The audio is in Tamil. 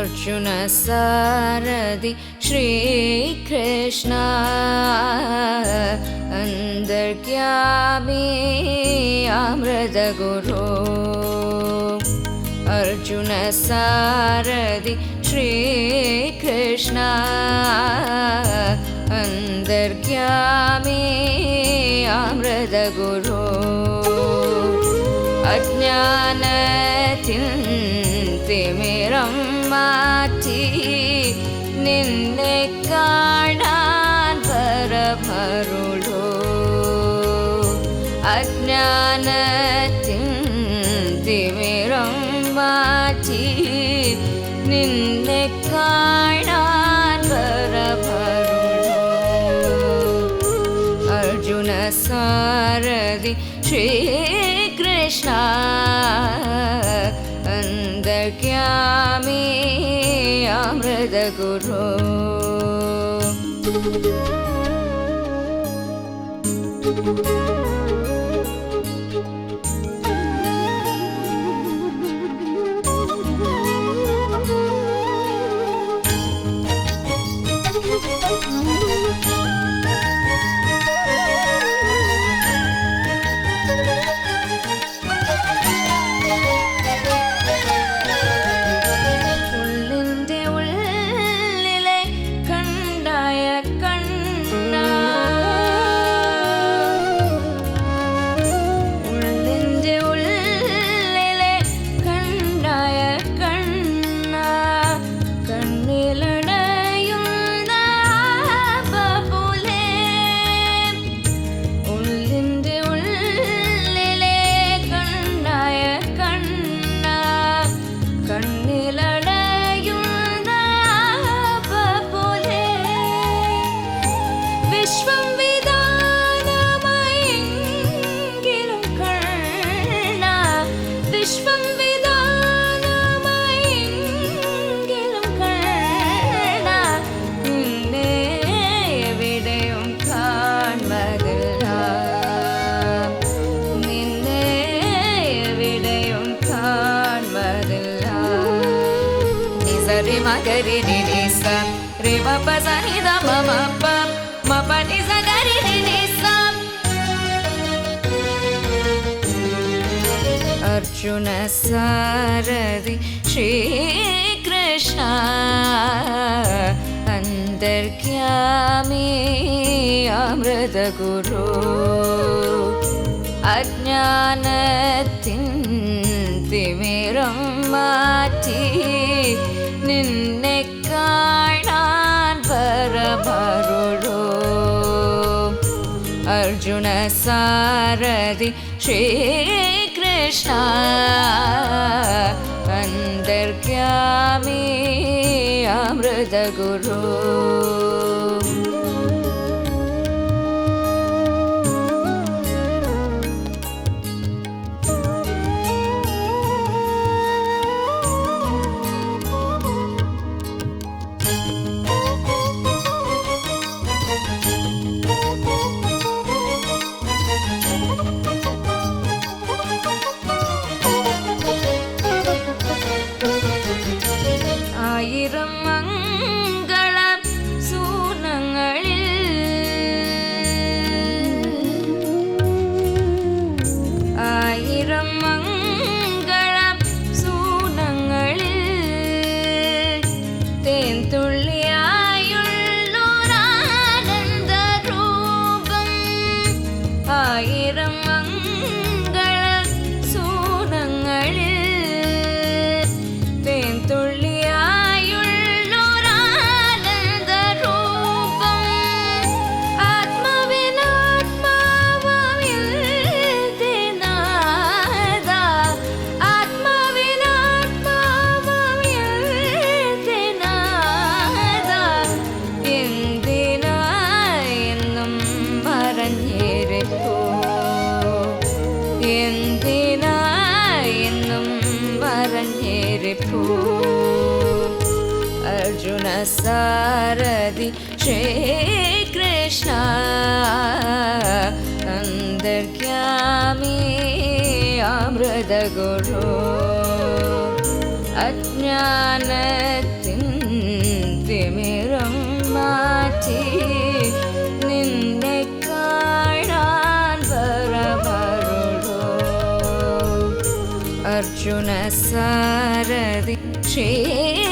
अर्जुनसारदि श्रीकृष्णा श्रीकृष्ण अमृतगुरो। अर्जुनसारदि श्रीकृष्णा गुरु अमृतगुरो। सारदि അരുളോ അജ്ഞാനത്തിൻ തിമിരം വാച്ചി നിന്നെ കാണാൻ വരവരുളോ. അർജുന സാരഥി ശ്രീകൃഷ്ണ അന്തക്യാമി അമൃത ഗുരു Música గరి ని స రే మ ప స ని ద మ మ ప మ ప ని స గరి ని స అర్జున సారది శ్రీ కృష్ణ అంతర్గ్యామి అమృత గురు அஜானத்தின் திமிரம் மாற்றி നിന്നെ കാണാൻ പരമരുളോ അർജുന സാരഥി ശ്രീകൃഷ്ണ അന്തർഗ്യാമി അമൃതഗുരു சாரதி ஸ்ரீ கிருஷ்ணா அந்தர்க்யாமி அமிர்த குரு அஜானத்தின் திமிரம் மாற்றி अर्जुनसारदि क्षे